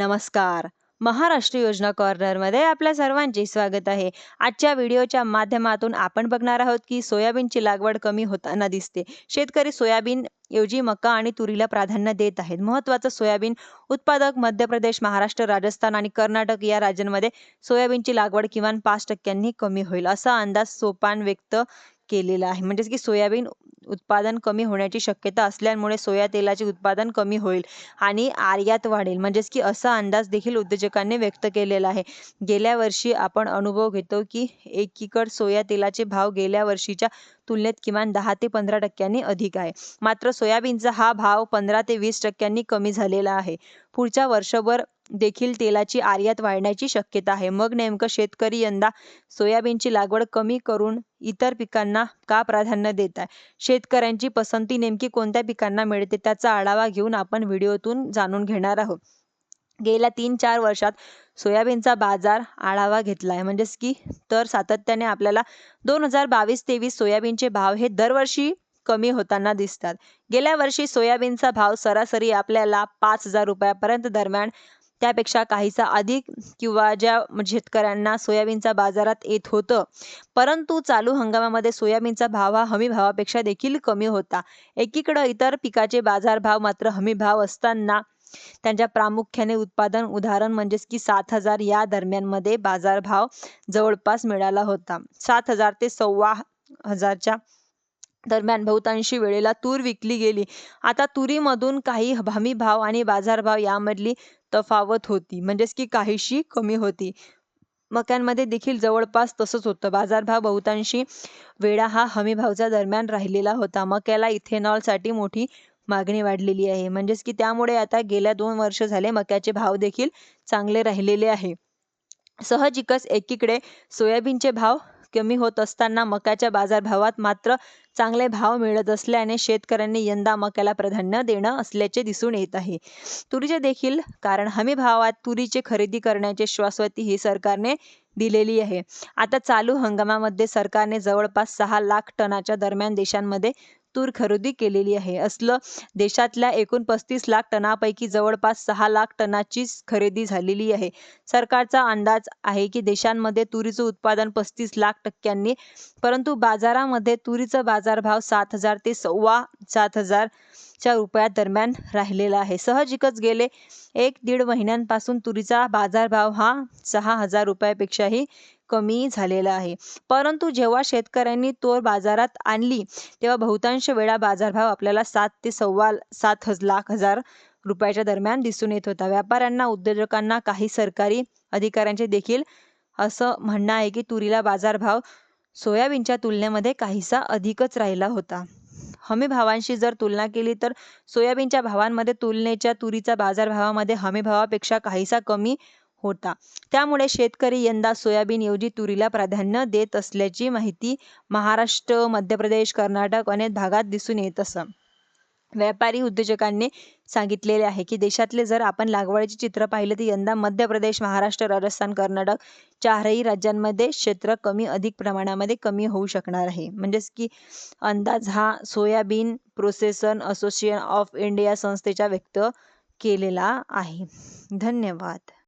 नमस्कार. महाराष्ट्र योजना कॉर्नरमध्ये आपल्या सर्वांचे स्वागत आहे. आजच्या व्हिडिओच्या माध्यमातून आपण बघणार आहोत की सोयाबीनची लागवड कमी होताना दिसते. शेतकरी सोयाबीन ऐवजी मका आणि तुरीला प्राधान्य देत आहेत. महत्त्वाचं सोयाबीन उत्पादक मध्य प्रदेश महाराष्ट्र राजस्थान आणि कर्नाटक या राज्यांमध्ये सोयाबीनची लागवड किमान पाच टक्क्यांनी कमी होईल असा अंदाज सोपान व्यक्त केलेला आहे. म्हणजेच की सोयाबीन उत्पादन कमी होण्याची शक्यता असल्यामुळे सोया तेलाचे उत्पादन कमी होईल आणि आयात वाढेल. म्हणजेच की असा अंदाज देखील उद्योजकांनी व्यक्त केलेला आहे. गेल्या वर्षी आपण अनुभव घेतो की एकीकड सोया तेलाचे भाव गेल्या वर्षीच्या तुलनेत किमान दहा ते पंधरा टक्क्यांनी अधिक आहे. मात्र सोयाबीनचा हा भाव पंधरा ते वीस टक्क्यांनी कमी झालेला आहे. पुढच्या वर्षभर देखील तेलाची आयात वाढण्याची शक्यता आहे. मग नेमकं शेतकरी यंदा सोयाबीनची लागवड कमी करून इतर पिकांना का प्राधान्य देत आहे शेतकऱ्यांची पसंती नेमकी कोणत्या पिकांना मिळते? त्याचा आढावा घेऊन आपण व्हिडिओतून जाणून घेणार आहोत. गेल्या तीन चार वर्षात सोयाबीनचा बाजार आढावा घेतला आहे म्हणजेच की तर सातत्याने आपल्याला दोन हजार बावीस तेवीस सोयाबीनचे भाव हे दरवर्षी कमी होताना दिसतात. गेल्या वर्षी सोयाबीनचा भाव सरासरी आपल्याला पाच हजार रुपयापर्यंत दरम्यान त्यापेक्षा काहीसा अधिक किंवा ज्या शेतकऱ्यांना सोयाबीनचा बाजारात येत होतं. परंतु चालू हंगामामध्ये सोयाबीनचा भाव हा हमी भावापेक्षा देखील कमी होता. एकीकडं इतर पिकाचे बाजारभाव मात्र हमी भाव असताना त्यांच्या प्रामुख्याने उत्पादन उदाहरण म्हणजेच की सात हजार या दरम्यानमध्ये बाजारभाव जवळपास मिळाला होता. सात हजार ते सव्वा हजारच्या दरम्यान बहुतांशी वेळेला तूर विकली गेली. आता तुरीमधून काही हमी भाव आणि बाजारभाव यामधली तफावत होती म्हणजेच की काहीशी कमी होती. मक्यांमध्ये देखील जवळपास तसंच होतं. बाजारभाव बहुतांशी वेळा हा हमी दरम्यान राहिलेला होता. मक्याला इथेनॉलसाठी मोठी मागणी वाढलेली आहे. म्हणजेच की त्यामुळे आता गेल्या दोन वर्ष झाले मक्याचे भाव देखील चांगले राहिलेले आहे. सहजिकच एकीकडे सोयाबीनचे भाव कमी होत असताना मक्याच्या बाजारभावात मात्र चांगले भाव मिळत असल्याने शेतकऱ्यांनी यंदा मक्याला प्राधान्य देणं असल्याचे दिसून येत आहे. तुरीचे देखील कारण हमी भावात तुरीचे खरेदी करण्याचे श्वासवती ही सरकारने दिलेली आहे. आता चालू हंगामामध्ये सरकारने जवळपास सहा लाख टनाच्या दरम्यान देशांमध्ये तूर खरेदी केलेली आहे. असलं देशातल्या एकूण पस्तीस लाख टनापैकी जवळपास सहा लाख टनाची खरेदी झालेली आहे. सरकारचा अंदाज आहे की देशांमध्ये तुरीचं उत्पादन पस्तीस लाख टक्क्यांनी परंतु बाजारामध्ये तुरीचा बाजारभाव सात हजार ते सव्वा सात हजारच्या रुपया दरम्यान राहिलेला आहे. सहजिकच गेले एक दीड महिन्यांपासून तुरीचा बाजारभाव हा सहा हजार रुपयापेक्षाही कमी झालेला आहे. परंतु जेव्हा शेतकऱ्यांनी तोर बाजारात आणली तेव्हा बहुतांश वेळा बाजारभाव आपल्याला सात ते सव्वा सात हज लाख हजार रुपयाच्या दरम्यान दिसून येत होता. व्यापाऱ्यांना उद्योजकांना काही सरकारी अधिकाऱ्यांचे देखील असं म्हणणं आहे की तुरीला बाजारभाव सोयाबीनच्या तुलनेमध्ये काहीसा अधिकच राहिला होता. हमी भावांशी जर तुलना केली तर सोयाबीनच्या भावांमध्ये तुलनेच्या तुरीचा बाजारभावामध्ये हमी भावापेक्षा काहीसा कमी होता. त्यामुळे शेतकरी यंदा सोयाबीन ऐवजी तुरीला प्राधान्य देत असल्याची माहिती महाराष्ट्र मध्य प्रदेश कर्नाटक अनेक भागात दिसून येत असं. व्यापारी उद्योजकांनी सांगितलेले आहे की देशातले जर आपण लागवडीचे चित्र पाहिले तर यंदा मध्य प्रदेश महाराष्ट्र राजस्थान कर्नाटक चारही राज्यांमध्ये क्षेत्र कमी अधिक प्रमाणामध्ये कमी होऊ शकणार आहे. म्हणजेच की अंदाज हा soybean processors association of India संस्थेच्या व्यक्त केलेला आहे. धन्यवाद.